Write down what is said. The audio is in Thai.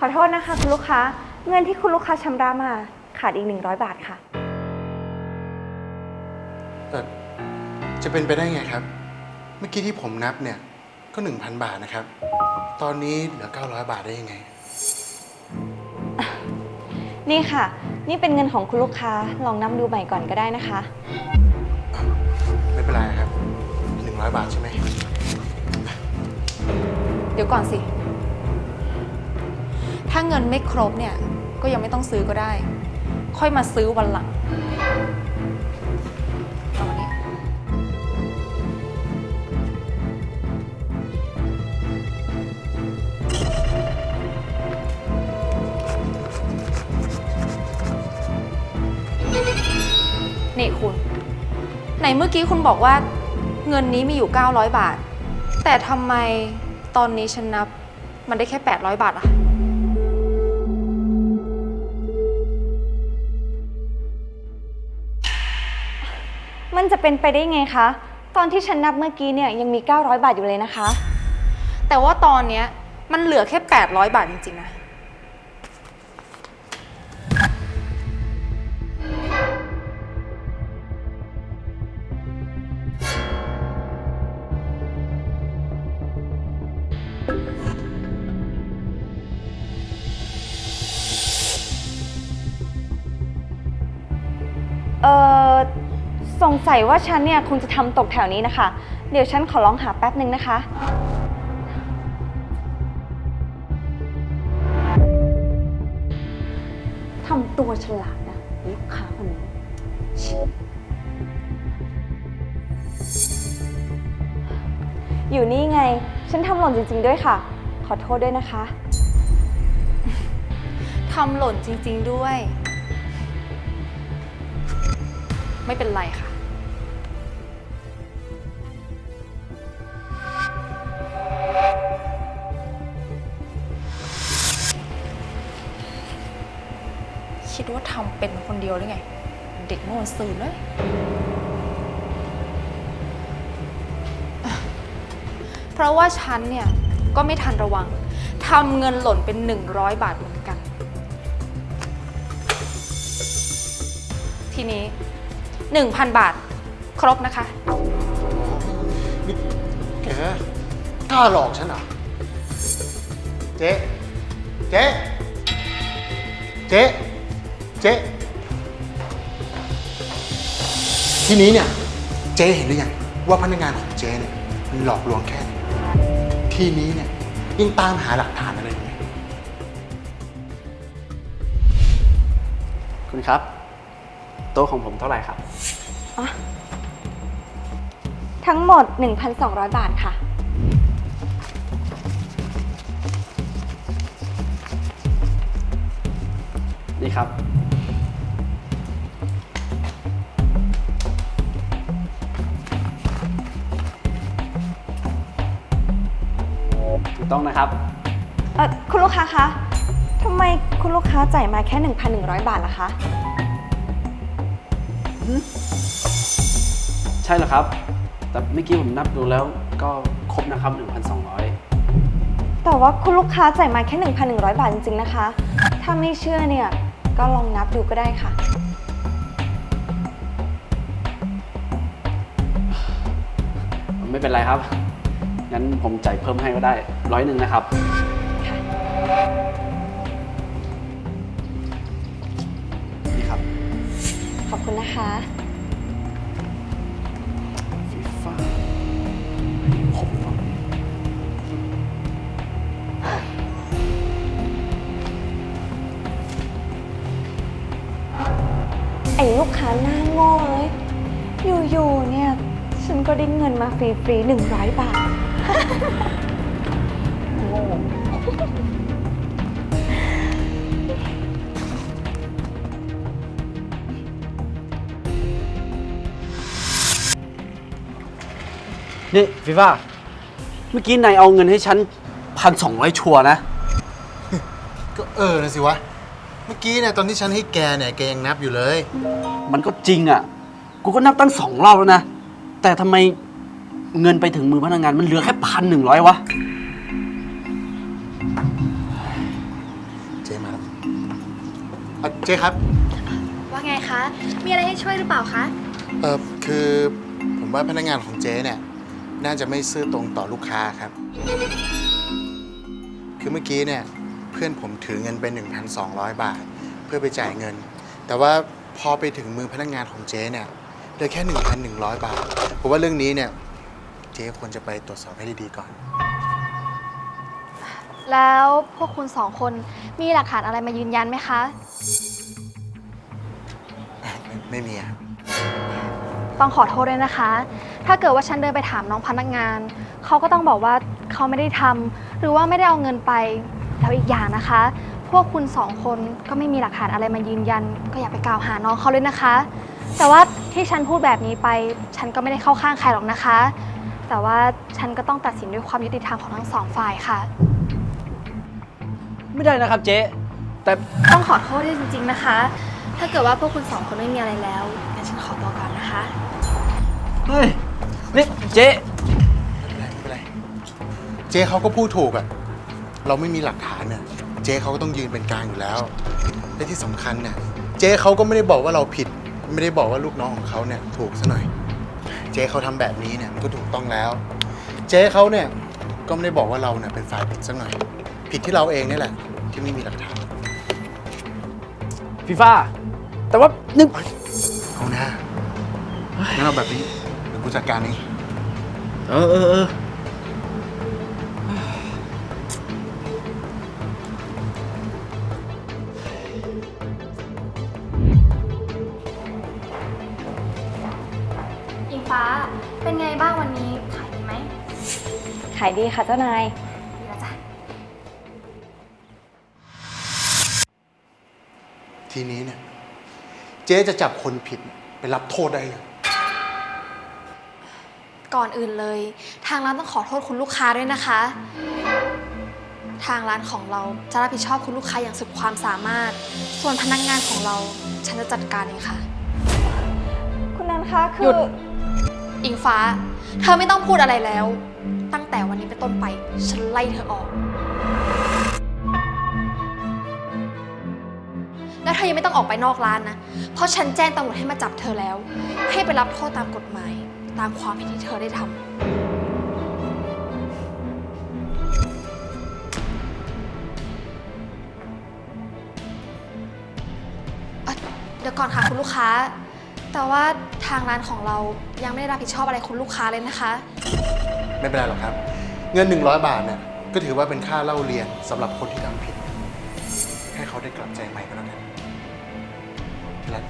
ขอโทษนะคะคุณลูกค้า เงินที่คุณลูกค้าชำระมาขาดอีก 100 บาทค่ะ แต่จะเป็นไปได้ไงครับ เมื่อกี้ที่ผมนับเนี่ยก็ 1,000 บาทนะครับ ตอนนี้เหลือ 900 บาทได้ยังไง นี่ค่ะ นี่เป็นเงินของคุณลูกค้าลองนับดูใหม่ก่อนก็ได้นะคะ ไม่เป็นไรครับ 100 บาทใช่ไหม เดี๋ยวก่อนสิ ถ้าเงินไม่ครบเนี่ย ก็ยังไม่ต้องซื้อก็ได้ ค่อยมาซื้อวันหลังเอามานี่นี่คุณ ไหนเมื่อกี้คุณบอกว่า เงินนี้มีอยู่ 900 บาท แต่ทำไมตอนนี้ฉันนับ มันได้แค่ 800 บาทอะ มันจะเป็นไปได้ไงคะ ตอนที่ฉันนับเมื่อกี้เนี่ยยังมี 900 บาทอยู่เลยนะคะ แต่ว่าตอนเนี้ยมันเหลือแค่ 800 บาทจริงๆนะ สงสัยว่าฉันเนี่ยคงจะทำตกแถวนี้นะคะ เดี๋ยวฉันขอลองหาแป๊บหนึ่งนะคะ ทำตัวฉลาดนะลูกค้าคนนี้อยู่นี่ไง ฉันทำหล่นจริง ๆ ด้วยค่ะ ขอโทษด้วยนะคะ ทำหล่นจริง ๆ ด้วย ไม่เป็นไรค่ะ ดว่าทำเป็นคนเดียวหรือไง เด็กโง่สื่อเลยเพราะว่าฉันเนี่ยก็ไม่ทันระวังทำเงินหล่นเป็น 100 บาทเหมือนกัน ทีนี้ 1,000 บาทครบนะคะ นี่แกกล้าหลอกฉันเหรอเจ๊ เจ๊ เจ๊ เจ๊ ทีนี้เนี่ย เจ๊เห็นหรือยังว่าพนักงานของเจ๊เนี่ยมันหลอกลวงแค่ไหนทีนี้เนี่ยยังตามหาหลักฐานอะไรอยู่ไหมคุณครับ โต๊ะของผมเท่าไหร่ครับทั้งหมด 1,200 บาทค่ะ นี่ครับ กต้องนะครับ เอ่อคุณลูกค้าคะทำไมคุณลูกค้าจ่ายมาแค่ 1,100 บาทล่ะคะ ใช่เหรอครับ แต่เมื่อกี้ผมนับดูแล้วก็ครบนะครับ 1,200 แต่ว่าคุณลูกค้าจ่ายมาแค่ 1,100 บาทจริงๆนะคะ ถ้าไม่เชื่อเนี่ยก็ลองนับดูก็ได้ค่ะ ไม่เป็นไรครับ งั้นผมจ่ายเพิ่มให้ก็ได้ร้อยหนึ่งนะครับค่ะนี่ครับขอบคุณนะคะ ฟีฟ่าผมว่าไอ้ลูกค้าหน้าโง่เลยอยู่ๆเนี่ย ฉันก็ได้เงินมาฟรีๆ100บาทโง่ นี่ฟีฟ่าเมื่อกี้นายเอาเงินให้ฉันพันสองร้อยชัวร์นะ ก็เออนะสิวะ เมื่อกี้เนี่ยตอนที่ฉันให้แกเนี่ยแกยังนับอยู่เลย มันก็จริงอะ กูก็นับตั้งสองรอบแล้วนะ แต่ทำไม เงินไปถึงมือพนักงานมันเหลือแค่พันหนึ่งร้อยวะอะเจ๊ครับ ว่าไงคะ มีอะไรให้ช่วยหรือเปล่าคะ เออคือผมว่าพนักงานของเจ๊เนี่ยน่าจะไม่ซื่อตรงต่อลูกค้าครับ คือเมื่อกี้เนี่ยเพื่อนผมถือเงินไป 1,200 บาท เพื่อไปจ่ายเงิน แต่ว่าพอไปถึงมือพนักงานของเจ๊เนี่ยเหลือแค่ 1,100 บาทผมว่าเรื่องนี้เนี่ย เจ๊ควรจะไปตรวจสอบให้ดีๆก่อน แล้วพวกคุณสองคนมีหลักฐานอะไรมายืนยันไหมคะ ไม่ไม่มีครับต้องขอโทษด้วยนะคะ ถ้าเกิดว่าฉันเดินไปถามน้องพนักงาน เขาก็ต้องบอกว่าเขาไม่ได้ทำหรือว่าไม่ได้เอาเงินไป แล้วอีกอย่างนะคะ พวกคุณสองคนก็ไม่มีหลักฐานอะไรมายืนยัน ก็อย่าไปกล่าวหาน้องเขาเลยนะคะ แต่ว่าที่ฉันพูดแบบนี้ไป ฉันก็ไม่ได้เข้าข้างใครหรอกนะคะ แต่ว่าฉันก็ต้องตัดสินด้วยความยุติธรรมของทั้งสองฝ่ายค่ะ ไม่ได้นะครับเจ๊ แต่ต้องขอโทษด้วยจริง ๆ นะคะ ถ้าเกิดว่าพวกคุณสองคนไม่มีอะไรแล้วงั้นฉันขอตัวก่อนนะคะ เฮ้ยนี่เจ๊ไม่เป็นไรไม่เป็นไรเจ๊เขาก็พูดถูกอะเราไม่มีหลักฐานเนี่ยเจ๊เขาก็ต้องยืนเป็นกลางอยู่แล้ว และที่สำคัญเนี่ยเจ๊เขาก็ไม่ได้บอกว่าเราผิด ไม่ได้บอกว่าลูกน้องของเขาเนี่ยถูกซะหน่อย เจ๊เขาทำแบบนี้เนี่ยมันก็ถูกต้องแล้ว เจ๊เขาเนี่ยก็ไม่ได้บอกว่าเราเนี่ยเป็นฝ่ายผิดสักหน่อย ผิดที่เราเองนี่แหละ ที่ไม่มีหลักฐานฟีฟ่าแต่ว่านึกเอานะงั้นเอาแบบนี้เดี๋ยวกูจัดการเอง เออเออเออายดีค่ะเจ้านายดีแล้วจ้ะทีนี้เนี่ย เจ๊จะจับคนผิดไปรับโทษได้เลยก่อนอื่นเลย ทางร้านต้องขอโทษคุณลูกค้าด้วยนะคะ ทางร้านของเราจะรับผิดชอบคุณลูกค้าอย่างสุดความสามารถ ส่วนพนักงานของเราฉันจะจัดการเองค่ะ คุณนันคะคืหยุอด อิงฟ้า เธอไม่ต้องพูดอะไรแล้ว ตั้งแต่วันนี้เป็นต้นไป ฉันไล่เธอออก แล้วเธอยังไม่ต้องออกไปนอกร้านนะ เพราะฉันแจ้งตำรวจให้มาจับเธอแล้ว ให้ไปรับโทษตามกฎหมาย ตามความผิดที่เธอได้ทำเอ่อเดี๋ยวก่อนค่ะคุณลูกค้า แต่ว่าทางร้านของเรายังไม่ได้รับผิดชอบอะไรคุณลูกค้าเลยนะคะ ไม่เป็นไรหรอกครับ เงิน 100 บาทเนี่ยก็ถือว่าเป็นค่าเล่าเรียนสำหรับคนที่ทำผิด ให้เขาได้กลับใจใหม่ก็แล้วกันรัก